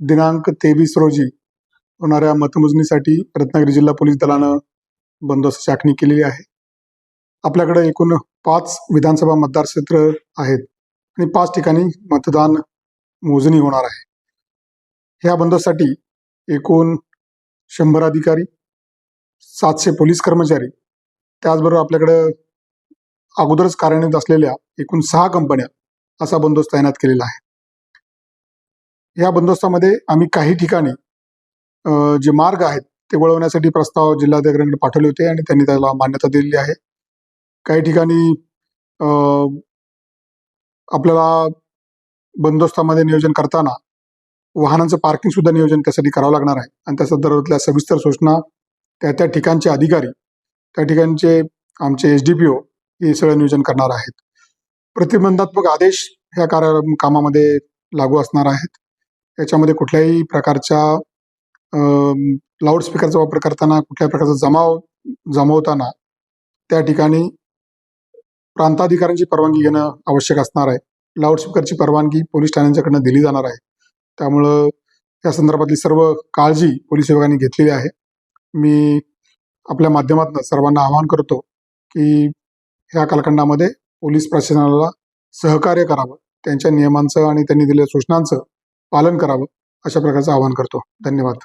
दिनांक तेवीस रोजी होणाऱ्या मतमोजणीसाठी रत्नागिरी जिल्हा पोलीस दलानं बंदोबस्त आखणी केलेली आहे. आपल्याकडे एकूण पाच विधानसभा मतदारक्षेत्र आहेत आणि पाच ठिकाणी मतदान मोजणी होणार आहे. ह्या बंदोबस्तासाठी एकूण शंभर अधिकारी सातशे पोलीस कर्मचारी त्याचबरोबर आपल्याकडं अगोदरच कार्यान्वित असलेल्या एकूण सहा कंपन्या असा बंदोबस्त तैनात केलेला आहे. या बंदोबस्तामध्ये आम्ही काही ठिकाणी जे मार्ग आहेत ते वळवण्यासाठी प्रस्ताव जिल्हाधिकाऱ्यांकडे पाठवले होते आणि त्यांनी त्याला मान्यता दिलेली आहे. काही ठिकाणी आपल्याला बंदोबस्तामध्ये नियोजन करताना वाहनांचं पार्किंग सुद्धा नियोजन त्यासाठी करावं लागणार आहे. आणि त्या संदर्भातल्या सविस्तर सूचना त्या त्या ठिकाणचे अधिकारी त्या ठिकाणचे आमचे एस डी पी ओ हे सगळं नियोजन करणार आहेत. प्रतिबंधात्मक आदेश ह्या कार्य कामामध्ये लागू असणार आहेत. याच्यामध्ये कुठल्याही प्रकारच्या लाऊडस्पीकरचा वापर करताना कुठल्याही प्रकारचा जमाव जमवताना त्या ठिकाणी प्रांताधिकाऱ्यांची परवानगी घेणं आवश्यक असणार आहे. लाऊडस्पीकरची परवानगी पोलीस ठाण्यांच्याकडनं दिली जाणार आहे. त्यामुळं या संदर्भातली सर्व काळजी पोलीस विभागाने घेतलेली आहे. मी आपल्या माध्यमातून सर्वांना आवाहन करतो की ह्या कालखंडामध्ये पोलीस प्रशासनाला सहकार्य करावं. त्यांच्या नियमांचं आणि त्यांनी दिलेल्या सूचनांचं पालन करावं अशा प्रकारचं आवाहन करतो. धन्यवाद.